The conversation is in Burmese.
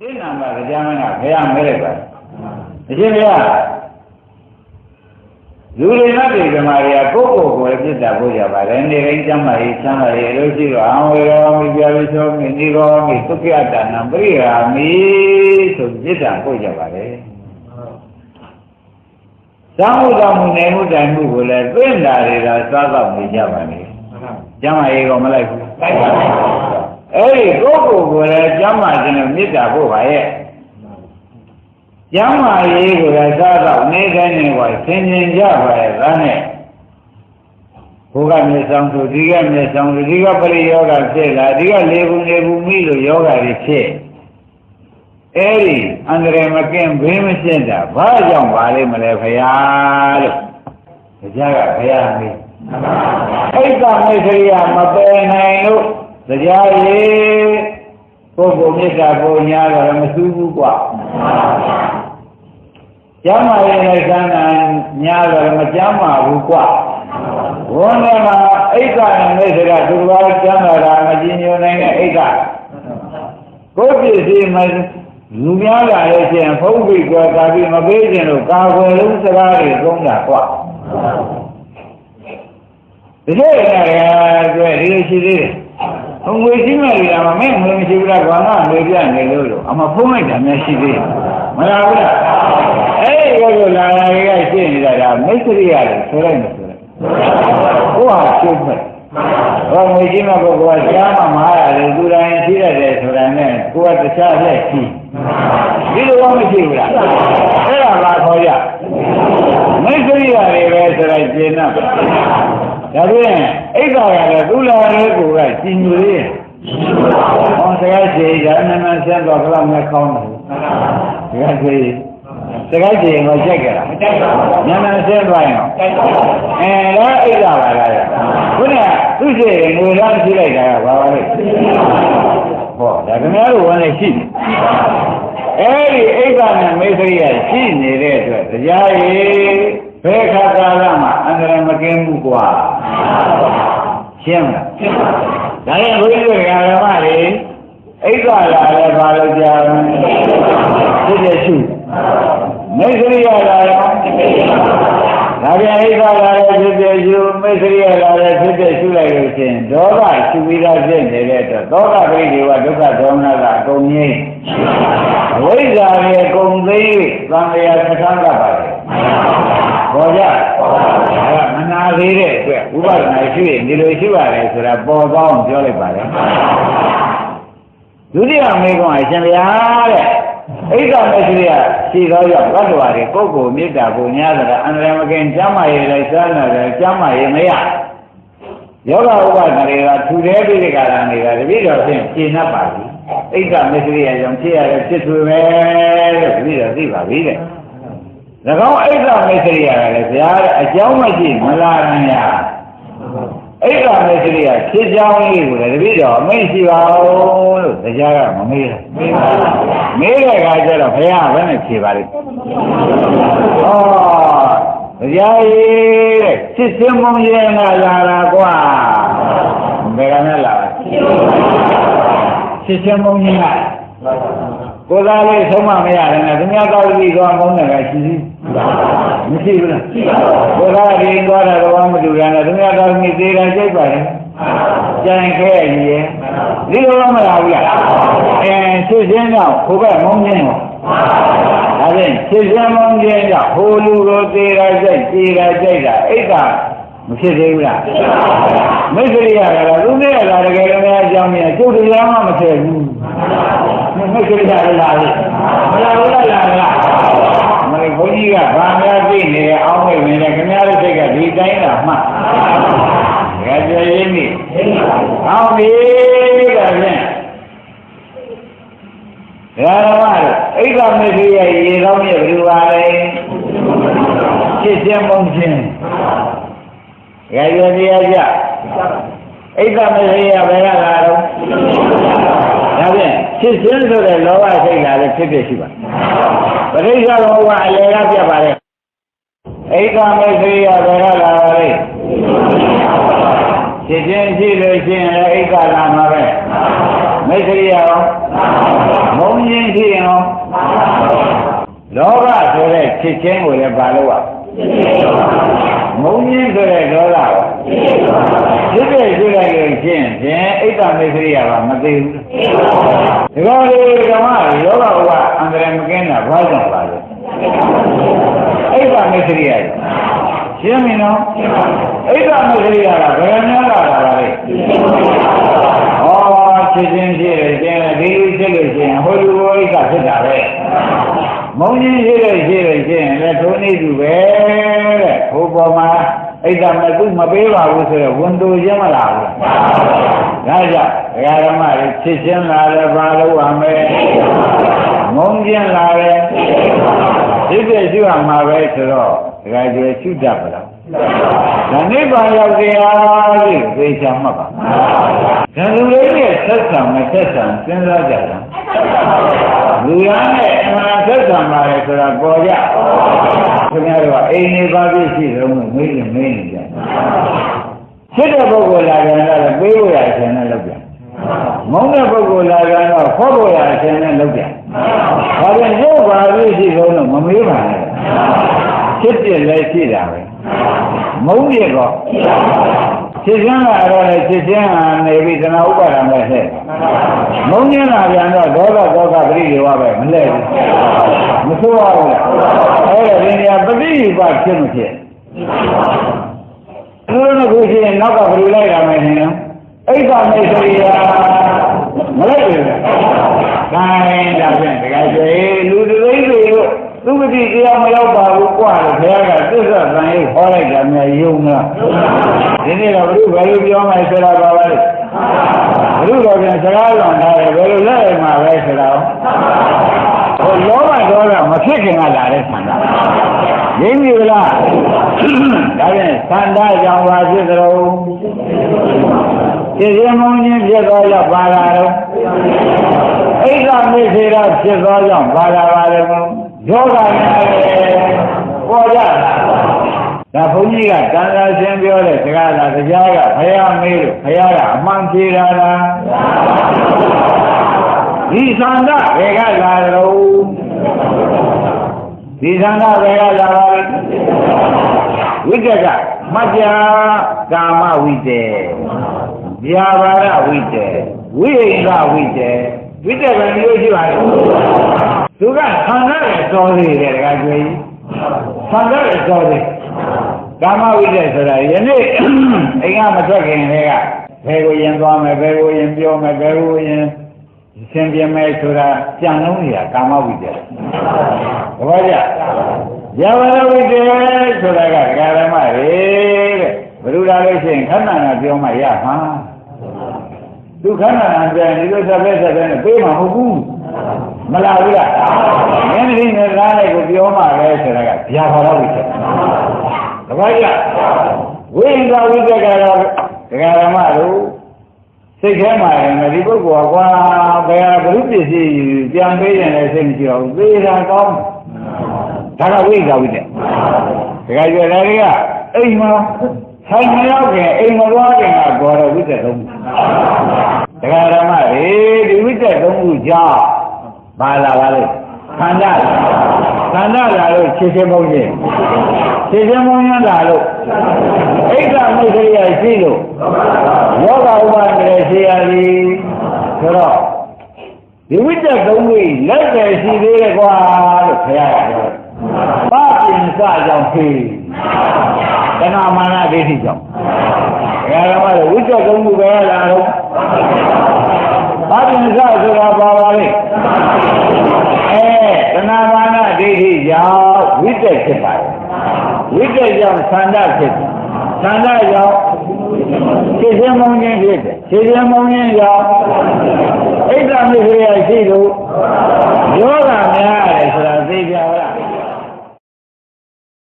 ဒီနာမတရားမင်းကဘုရားမဲလိုက်ပါအရှင်ဘုရားလူတွေနဲ့ဒီဓမ္မတွေကကိုယ့်ကိုယ်ကိုယ်ပြစ်တာဖို့ရပါတယ်နေတိုင်းကျမ်းမာရေးချမ်းသာရေးလို့ရှိတော့အဝေရောမိပြလို့ဆိုမိဒီရောမိသုခိယတဏံပရိယာမိဆိုပြစ်တာဖို့ရပါတယ်သာမှုတော်မူနေမှုတိုင်မှုကိုလည်းသိတာတွေကစားတော့နေကြပါလေကျမ်းမာရေးကောမလိုက်ဘူးလိုက်ပါဘူး အဲ့ဒီကိုယ့်ကိုယ်ကိုယ်လည်းကျမ်းမာခြင်းနဲ့မေတ္တာဖို့ပါရဲ့ကျမ်းမာရေးကိုလည်းစားတော့နေတဲ့နေဝဆင်ញင်ကြပါရဲ့ဒါနဲ့ဘုရားမြေဆောင်သူဒီကမြေဆောင်သူဒီကပရိယောဂဖြစ်လာဒီကလေဘူးလေဘူးမိလို့ယောဂတွေဖြစ်အဲ့ဒီအန္တရာယ်မကင်းဘေးမရှင်းတာဘာကြောင့်ပါလိမ့်မလဲဖရာလို့တရားကဖရာမေးအိတ်ကမေခရိယာမပယ်နိုင်လို့ တရားရေးပုဂ္ဂိုလ်မြတ်တာကိုညာတော့မစူးဘူးกว่าကျမ်းမာရေးနဲ့သံဃာညာတော့မကျမ်းမာဘူးกว่าဘုန်းတော်မှာအိတ်ကနဲ့မေခရိယာသူတော်ကျမ်းမာတာမကြည်ညိုနိုင်တဲ့အိတ်ကကိုယ်ပြည့်စည်မလူများလာလို့ရှိရင်ဖုံးပြီးကြွားတာပြီးမပေးခြင်းလို့ကာကွယ်လုံးစကားတွေသုံးတာกว่าဒီလိုရတယ်တွေ့ဒီလိုရှိသေးတယ်။ ငွေရှိမဲ့လူကမမင်းငွေမရှိဘူးလားကွာငါငွေပြနေလို့လို့အမဖုံးလိုက်တာများရှိသေးတယ်။မလားဘူးလား။အဲ့ဒီလိုလာလာတွေကရှင်းနေတာကမိတ်ဆွေရတယ်ဆိုလိုက်မယ်ဆိုလိုက်။ဟိုဟာရှင်းမဲ့။ဟောငွေရှိမဲ့ပုဂ္ဂိုလ်ကရှားမှမအားရတယ်သူတိုင်းရှိရတယ်ဆိုတာနဲ့ကိုယ်ကတခြားလက်ရှိ။ဒီလိုမရှိဘူးလား။အဲ့ဒါလာခေါ်ရ။မိတ်ဆွေရတယ်ပဲဆိုလိုက်ရှင်းတော့ ဒါဖြင့်အိက္ခာရလည်းသူ့လာလေးကိုကကြည်ညိုလေးဟောတရားချေဒါနမဆန်းတော့ဘလောက်နဲ့ကောင်းတယ်တရားချေတရားချေမကြိုက်ကြလားမကြိုက်ပါဘူးညမဆန်းသွားရင်ကြိုက်ပါဘူးအဲတော့အိက္ခာပါလားခုနကသူ့ချေငွေလားကြည့်လိုက်တာကဘာပါလဲဟောဒါခင်ဗျားတို့ဝင်နေရှိတယ်အဲဒီအိက္ခာနဲ့မိစ္ဆရိယရှိနေတဲ့အတွက်တရားရည် ဘယ်ခါကာလမှာအန္တရာယ်မကင်းဘူးကွာရှင်းမလားရှင်းပါဒါနဲ့ဘုရားတို့ဓမ္မတွေဣက္ခလာလည်းပါလို့ကြားတယ်ဖြစ်ဖြစ်ရှိမိတ်ဆွေရလာတယ်ဒါပြန်ဣက္ခလာလည်းဖြစ်ဖြစ်ရှိမိတ်ဆွေရလာလည်းဖြစ်ဖြစ်ရှိလိုက်လို့ရှင်ဒေါသရှိပြီးသားဖြစ်နေတဲ့အတွက်ဒေါသပရိဒေဝဒုက္ခဒေါမနကအကုန်ကြီးဝိဇ္ဇာရဲ့အကုန်သိသံဃာသံဃာပါတယ် ပေါ်ကြအဲမနာသေးတဲ့အတွက်ဥပဒနာရှိရင်ဒီလိုရှိပါတယ်ဆိုတာပေါ်ပေါင်းပြောလိုက်ပါတယ်ဒုတိယမေကွန်အရှင်ဘုရားတဲ့ဣဒ္ဓမစ္စရိယရှိသောကြောင့်ဘတ်တော်ရီပုဂ္ဂိုလ်မေတ္တာကိုများသလားအန္တရာယ်မကင်ကျမ်းမာရေးလိုက်စမ်းတယ်ကျမ်းမာရေးမရယောဂဥပဒနာတွေကထူတဲ့ပိဋကရာတွေကတပိတော်ဖြင့်ရှင်း납ပါပြီဣဒ္ဓမစ္စရိယကြောင့်ဖြစ်ရတဲ့ဖြစ်ထွေပဲလို့တပိတော်သိပါပြီတဲ့၎ င်းအိဋ္ဌမေစရိယကလည်းဘုရားအကြောင်းမရှိမလာနိုင်ရအိဋ္ဌမေစရိယဖြစ်ကြောင်းလေးကိုလည်းတပည့်တော်မိတ်ရှိပါဦးလို့တရားကမမေးဘူးမေးပါဘူးမေးတဲ့အခါကျတော့ဘုရားဘယ်နဲ့ဖြေပါလိမ့်ဩတရားကြီးတဲ့စစ်စင်းမုံရဲကလာတာကွာဘယ်ကနဲ့လာစစ်စင်းမုံကြီးက ကိုယ်သားလေးဆုံးမမရတယ်နဲ့သူများကောက်ပြီးတော့မုန်းတယ်ကရှိသေးမရှိဘူးလားရှိပါဘူးကိုယ်သားဒီသွားတာတော့မတူရနဲ့သူများကောက်ပြီးသေးတယ်ကြိုက်ပါတယ်ကြံခဲရည်ရဲ့ဒီလိုမလားဘူးလားအဲစစ်စင်းတော့ဟိုဘက်မုန်းခြင်းတော့ဒါဖြင့်စစ်စင်းမုန်းခြင်းကြောင့်ဟိုလူကိုသေးတာကြိုက်သေးတာကြိုက်တာအိတ်ကမဖြစ်သေးဘူးလားမိတ်ဆွေရကလည်းသူနဲ့လာတကယ်လည်းအကြောင်းများကျုပ်တရားမှမထည့်ဘူး မိတ်ဆွေရလည်းလာလေမလာဘူးလားလာလားမလေးဘုန်းကြီးကဗာများသိနေအောင်းမိတ်နေတယ်ခင်ဗျားတို့စိတ်ကဒီတိုင်းလာမှတ်ဒါကြရင်းနေအောင်းပြီဒါဖြင့်ဓမ္မတို့အိဗမေခိရဲ့ရေကောင်းရဲ့ဘယ်လိုပါလဲဖြစ်ခြင်းမုန်းခြင်းရရတရားကြဣဒ္ဓမသေယဘယ်ကလာတော့ ဒါဖြင့်ဖြစ်ခြင်းဆိုတဲ့လောဘစိတ်ကလည်းဖြစ်ဖြစ်ရှိပါပရိစ္ဆေဘောကအလေကပြတ်ပါလေဣဒ္ဓမသေယဘယ်ကလာပါလဲဖြစ်ခြင်းရှိလို့ရှိရင်ဣဒ္ဓလာမှာပဲမိတ်ဆွေရောမုန်းခြင်းဖြစ်ရင်ရောလောဘဆိုတဲ့ဖြစ်ခြင်းကိုလည်းပါလို့ရ မုန်းခြင်းဆိုတဲ့ဒေါသကိုဖြစ်တဲ့ရှိလိုက်လို့ရှင်းဖြင့်အိတ်တမေခရိယာကမသိဘူးဒီကောလေးဓမ္မယောဂဘဝအန္တရာယ်မကင်းတာဘာကြောင့်ပါလဲအိတ်တမေခရိယာရှင်းပြီနော်အိတ်တမေခရိယာကဘယ်များလာတာလဲဩဖြစ်ခြင်းဖြစ်တယ်ကျင်းတယ်ဒီလိုဖြစ်လို့ရှိရင်ဟိုလူဟိုအိတ်ကဖြစ်တာပဲမုံကြီးရှိတယ်ရှိတယ်ရှိရင်လည်းထိုးနေသူပဲ တဲ့ဟိုပေါ်မှာအိတ်တမသူမပေးပါဘူးဆိုတော့ဝန်တူချင်းမလာဘူးဒါကြောင့်ဒကာဓမ္မတွေဖြစ်ချင်းလာတယ်ဘာလို့ရမလဲမုံချင်းလာတယ်ဖြစ်ဖြစ်ရှိရမှာပဲဆိုတော့ဒကာကျွေရှုတတ်ပါလားဒါနိဗ္ဗာန်ရောက်တရားလို့သိချင်မှတ်ပါဒါလူလေးရဲ့ဆက်ဆံမဆက်ဆံစဉ်းစားကြတာ လူရမ်းနဲ့အမှန်ဆက်ဆံပါလေဆိုတာပေါ်ကြခင်ဗျားတို့ကအိမ်နေပါပြည့်ရှိတယ်လို့မေးရင်မေးနေကြဖြစ်တဲ့ပုဂ္ဂိုလ်လာကြတယ်ပေးဖို့ရအခြင်းနဲ့လုပ်ပြန်မုန်းတဲ့ပုဂ္ဂိုလ်လာကြတော့ခေါ်ဖို့ရအခြင်းနဲ့လုပ်ပြန်ဒါပြန်ရုပ်ပါပြည့်ရှိတယ်လို့မမေးပါနဲ့ဖြစ်ပြလည်းရှိတာပဲမုန်းပြတော့ ဖြစ်ခြင်းလာတော့လေဖြစ်ခြင်းဟာနေပြီးသနာဥပါဒံပဲဟဲ့မုန်းခြင်းလာပြန်တော့ဒေါသဒေါကပရိဒေဝပဲမလဲဘူးမဆိုးရဘူးလားအဲ့ဒါဒီနေရာပฏิယူပဖြစ်မဖြစ်သူတို့ကခုရှိရင်နောက်ကဘယ်လိုလိုက်တာမယ်ထင်လဲအိဋ္ဌမေစရိယာမလိုက်ဘူး။ဒါရင်ဒါဖြင့်တကယ်ဆိုလူတွေတို့ သူမတိတရားမရောက်ပါဘူးကွာလို့ဘုရားကသစ္စာသံယုတ်ဟောလိုက်တာများယုံလားဒီနေ့တော့ဘုရားဘယ်လိုပြောမှဆိုတာပါလဲဘုရားပြန်စကားလွန်ထားတယ်ဘယ်လိုလဲမှာပဲဆိုတာဟိုလောဘဒေါသမဖြစ်ခင်ကလာတဲ့ဆန္ဒရင်းပြီလားဒါဖြင့်ဆန္ဒကြောင့်ပါဖြစ်သလိုဖြစ်ရမုန်းခြင်းဖြစ်သောကြောင့်ပါလာတော့အိဋ္ဌမေသေရဖြစ်သောကြောင့်ပါလာပါလေယော ဂနဲ့ပေါ်ကြတာဒါဘုန်းကြီးကတန်ခါရှင်းပြောတဲ့စကားလားတရားကဘုရားမေးလို့ဘုရားကအမှန်ဖြေတာလားဒီသံဃဘယ်ကလာတော့ဒီသံဃဘယ်ကလာပါလဲဝိတ္တကမကြကာမဝိတ္တေဗျာပါရဝိတ္တေဝိဟိကဝိတ္တေဝိတ္တကမျိုးရှိပါလေ သူကဆန္ဒရဲ့စောသေးတယ်တခါကျွေးဆန္ဒရဲ့စောသေးကာမဝိတ္တဆိုတာယနေ့အိမ်ကမထွက်ခင်တည်းကဘယ်ကိုရင်သွားမယ်ဘယ်ကိုရင်ပြောမယ်ဘယ်ကိုရင်သင်ပြမယ်ဆိုတာကြံလုံးနေတာကာမဝိတ္တတပည့်ကြယဝရဝိတ္တဆိုတာကဒကာရမတွေတဲ့ဘုရားလို့ရှိရင်ခန္ဓာနာပြောမှရမှာဒုက္ခနာနာပြန်ဒီလိုဆက်ပဲဆက်ပဲနဲ့ပေးမှာမဟုတ်ဘူး မလာဘူးလားမင်းဒီနဲ့လားလိုက်ကိုပြောမှပဲဆိုတာကဗျာဘာလို့ဝိတ္တတပည့်ကြဝိညာဝိတ္တကတော့ဒကာရမတို့စိတ်ထဲမှာရင်ဒီပုဂ္ဂိုလ်ကကွာဘယ်ဟာဘုရုပစ္စည်းပြန်ပေးရင်လည်းစိတ်မကြအောင်သေတာကောင်းဒါကဝိဇ္ဇာဝိတ္တဒကာကျော်လည်းကအိမ်မှာဆိုင်မရောက်ခင်အိမ်မသွားခင်ကဘောရဝိတ္တသုံးဒကာရမတွေဒီဝိတ္တသုံးခုကြောင့် ပါလာပါလေခန္ဓာခန္ဓာလာလို့ခြေချင်းပုံချင်းခြေချင်းပုံချင်းလာလို့အိဋ္ဌမုခရိယရှိလို့ယောဂဥပါဒ်ရှိရသည်ဆိုတော့ဒီဝိတ္တသုံးခုလက်တယ်ရှိသေးတယ်ကွာလို့ခရရပြောပါပြင်စကြောင့်ဖြေတဏမာနဒိဋ္ဌိကြောင့်ဘယ်တော့မှဝိတ္တသုံးခုပဲလာတော့ ပါပြင်စဆိုတာပါပါလေအဲတဏမာနဒိဋ္ဌိကြောင့်ဝိတ္တဖြစ်ပါတယ်ဝိတ္တကြောင့်သန္တာဖြစ်တယ်သန္တာကြောင့်ခြေစင်းမုံခြင်းဖြစ်တယ်ခြေစင်းမုံခြင်းကြောင့်ဣဒ္ဓမိခရိယရှိလို့ယောဂများရတယ်ဆိုတာသိကြပါလား